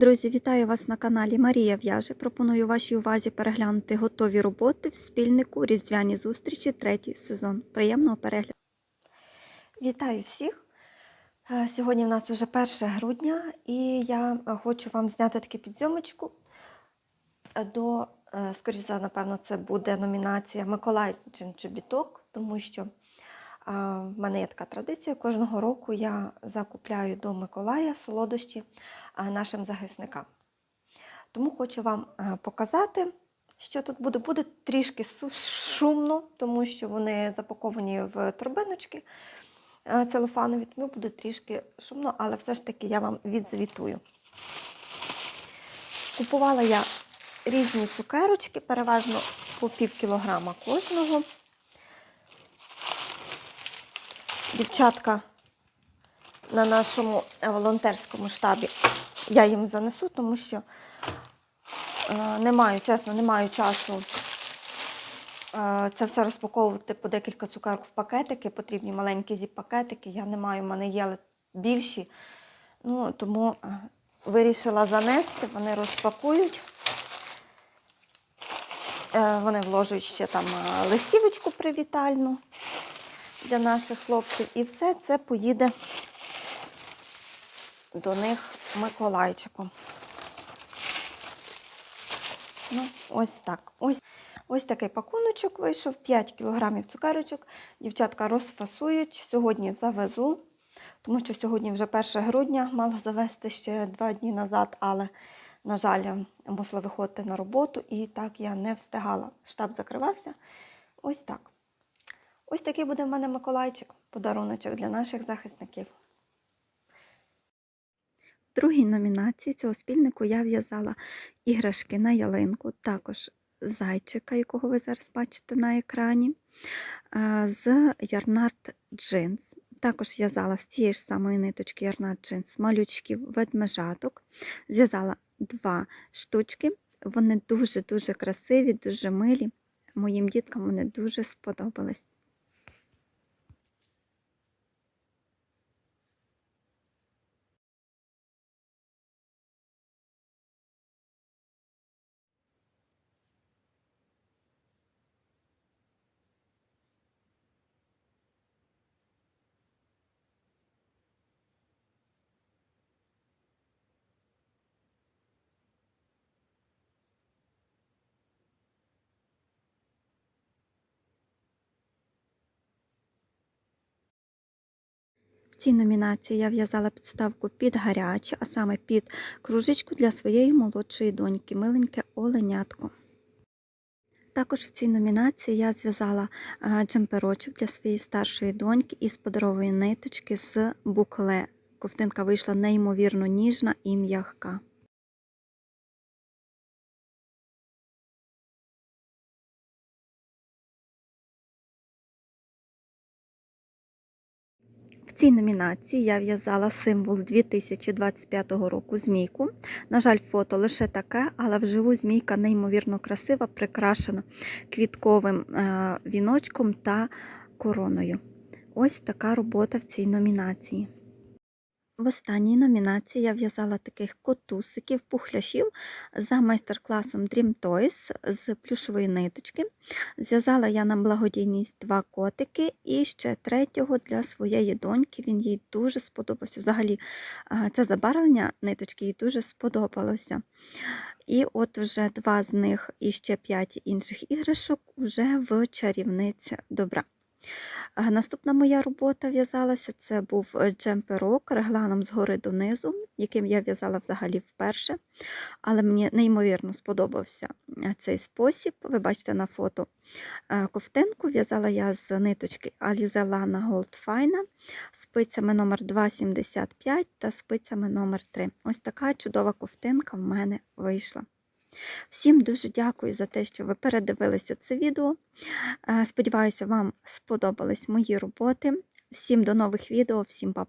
Друзі, вітаю вас на каналі Марія В'яже. Пропоную вашій увазі переглянути готові роботи в спільнику Різдвяні зустрічі, третій сезон. Приємного перегляду. Вітаю всіх! Е, Сьогодні в нас вже 1 грудня, і я хочу вам зняти таку підзйомочку е, до, е, скоріше напевно, це буде номінація Миколайчин чобіток, тому що в мене є така традиція. Кожного року я закупляю до Миколая солодощі нашим захисникам. Тому хочу вам показати, що тут буде. Буде трішки шумно, тому що вони запаковані в торбиночки целофанові, тому буде трішки шумно, але все ж таки я вам відзвітую. Купувала я різні цукерочки, переважно по пів кілограма кожного. Дівчатка на нашому е, волонтерському штабі я їм занесу, тому що е, не маю, чесно, не маю часу е, це все розпаковувати по декілька цукерок в пакетики, потрібні маленькі зіп-пакетики. Я не маю, в мене є більші. Ну, тому вирішила занести, вони розпакують. Вони вложують ще там листівочку привітальну для наших хлопців. І все це поїде до них Миколайчиком. Ну, ось так. Ось, ось такий пакуночок вийшов, 5 кілограмів цукерочок. Дівчатка розфасують. Сьогодні завезу, тому що сьогодні вже 1 грудня, мала завести ще 2 дні назад, але, на жаль, мусила виходити на роботу і так я не встигала. Штаб закривався. Ось так. Ось такий буде в мене Миколайчик, подаруночок для наших захисників. В другій номінації цього спільнику я в'язала іграшки на ялинку, також зайчика, якого ви зараз бачите на екрані, з Ярнард Джинс. Також в'язала з цієї ж самої ниточки Ярнард Джинс малючків ведмежаток. Зв'язала два штучки. Вони дуже-дуже красиві, дуже милі. Моїм діткам вони дуже сподобались. Цій номінації я в'язала підставку під гаряче, а саме під кружечку для своєї молодшої доньки, миленьке оленятко. Також в цій номінації я зв'язала джемперочок для своєї старшої доньки із подарової ниточки з букле. Ковтинка вийшла неймовірно ніжна і м'ягка. В цій номінації я в'язала символ 2025 року змійку. На жаль, фото лише таке, але вживу змійка неймовірно красива, прикрашена квітковим е, віночком та короною. Ось така робота в цій номінації. В останній номінації я в'язала таких котусиків, пухляшів за майстер-класом Dream Toys з плюшової ниточки. Зв'язала я на благодійність два котики і ще третього для своєї доньки. Він їй дуже сподобався. Взагалі, це забарвлення ниточки їй дуже сподобалося. І от вже два з них і ще п'ять інших іграшок вже в чарівниць добра. Наступна моя робота в'язалася, це був е, джемперок регланом згори донизу, яким я в'язала взагалі вперше. Але мені неймовірно сподобався е, цей спосіб. Ви бачите на фото е, ковтинку. В'язала я з ниточки Alize Lana Gold Fine спицями номер 2,75 та спицями номер 3 Ось така чудова ковтинка в мене вийшла. Всім дуже дякую за те, що ви передивилися це відео. Е, Сподіваюся, вам сподобались мої роботи. Всім до нових відео, всім па